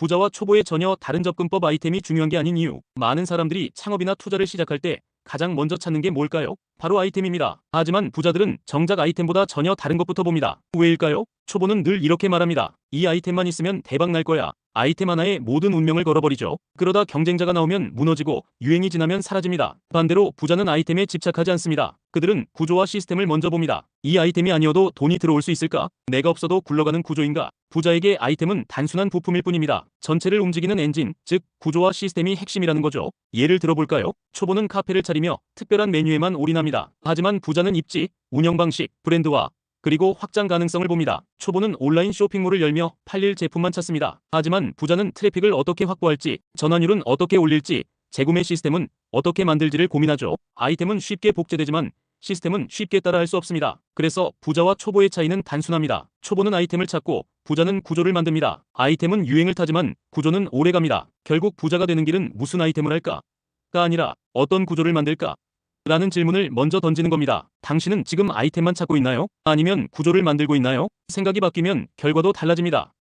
부자와 초보의 전혀 다른 접근법 아이템이 중요한 게 아닌 이유. 많은 사람들이 창업이나 투자를 시작할 때 가장 먼저 찾는 게 뭘까요? 바로 아이템입니다. 하지만 부자들은 정작 아이템보다 전혀 다른 것부터 봅니다. 왜일까요? 초보는 늘 이렇게 말합니다. 이 아이템만 있으면 대박 날 거야. 아이템 하나에 모든 운명을 걸어버리죠. 그러다 경쟁자가 나오면 무너지고 유행이 지나면 사라집니다. 반대로 부자는 아이템에 집착하지 않습니다. 그들은 구조와 시스템을 먼저 봅니다. 이 아이템이 아니어도 돈이 들어올 수 있을까? 내가 없어도 굴러가는 구조인가? 부자에게 아이템은 단순한 부품일 뿐입니다. 전체를 움직이는 엔진, 즉 구조와 시스템이 핵심이라는 거죠. 예를 들어볼까요? 초보는 카페를 차리며 특별한 메뉴에만 올인합니다. 하지만 부자는 입지, 운영 방식, 브랜드와 그리고 확장 가능성을 봅니다. 초보는 온라인 쇼핑몰을 열며 팔릴 제품만 찾습니다. 하지만 부자는 트래픽을 어떻게 확보할지, 전환율은 어떻게 올릴지, 재구매 시스템은 어떻게 만들지를 고민하죠. 아이템은 쉽게 복제되지만 시스템은 쉽게 따라할 수 없습니다. 그래서 부자와 초보의 차이는 단순합니다. 초보는 아이템을 찾고 부자는 구조를 만듭니다. 아이템은 유행을 타지만 구조는 오래갑니다. 결국 부자가 되는 길은 무슨 아이템을 할까? 가 아니라 어떤 구조를 만들까? 라는 질문을 먼저 던지는 겁니다. 당신은 지금 아이템만 찾고 있나요? 아니면 구조를 만들고 있나요? 생각이 바뀌면 결과도 달라집니다.